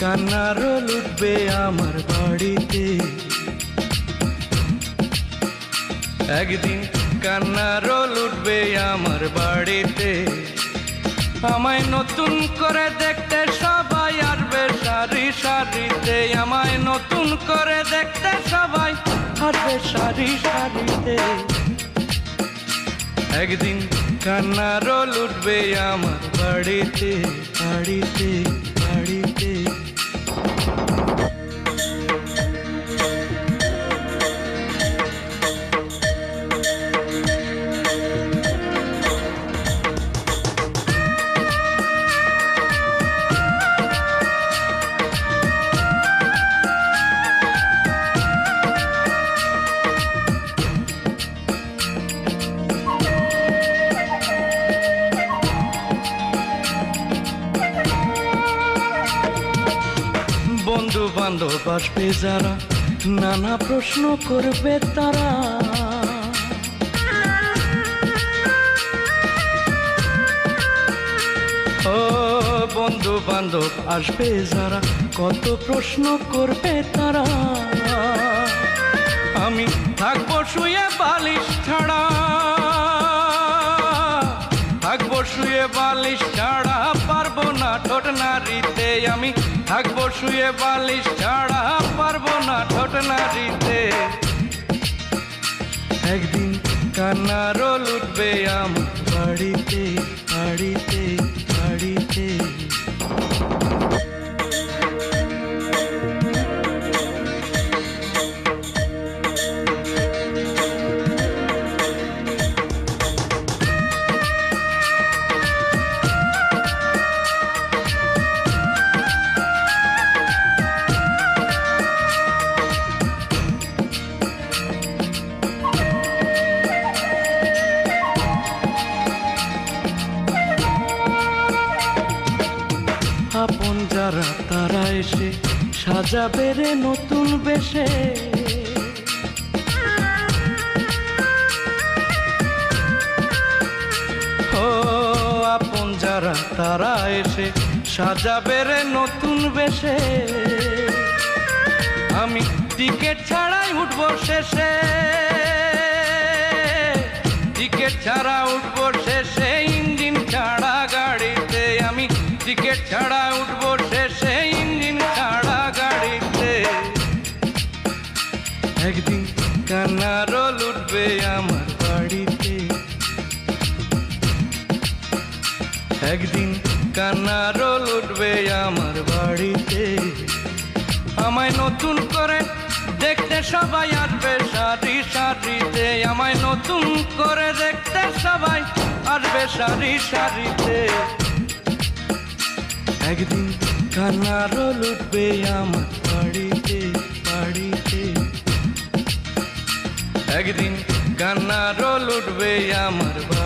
কান্নার লুটবে আমার বাড়িতে। একদিন কান্নার লুটবে আমার বাড়িতে। আমায় নতুন করে দেখতে সবাই আসবে সারি সারিতে। আমায় নতুন করে দেখতে সবাই আসবে সারি সারিতে। একদিন কান্নারও লুটবে আমার বাড়িতে বাড়িতে। আসবে যারা, নানা প্রশ্ন করবে তারা। ও বন্ধু বান্ধব আসবে যারা, কত প্রশ্ন করবে তারা। আমি থাকব শুয়ে বালিশ ছাড়া। থাকব শুয়ে বালিশ ছাড়া, পারব না ঠোঁট নারীতে আমি থাকব শুয়ে বালিশ ছাড়া, পারব না ঠোঁট না দিতে একদিন কান্নারও উঠবে বাড়িতে বাড়িতে বাড়িতে। যারা তারা এসে সাজাবে রে নতুন বেশে। ও আপন যারা তারা এসে সাজাবে রে নতুন বেশে। আমি টিকিট ছাড়াই উঠবো শেষে। টিকিট ছাড়া উঠবো শেষে। একদিন কান্নারও লুটবে আমার বাড়িতে। একদিন কান্নারও লুটবে আমার বাড়িতে। আমায় নতুন করে দেখতে সবাই আসবে সারি সারিতে। আমায় নতুন করে দেখতে সবাই আসবে সারি সারিতে। একদিন কান্নারও লুটবে আমার বাড়িতে। একদিন ডল উঠবে আমার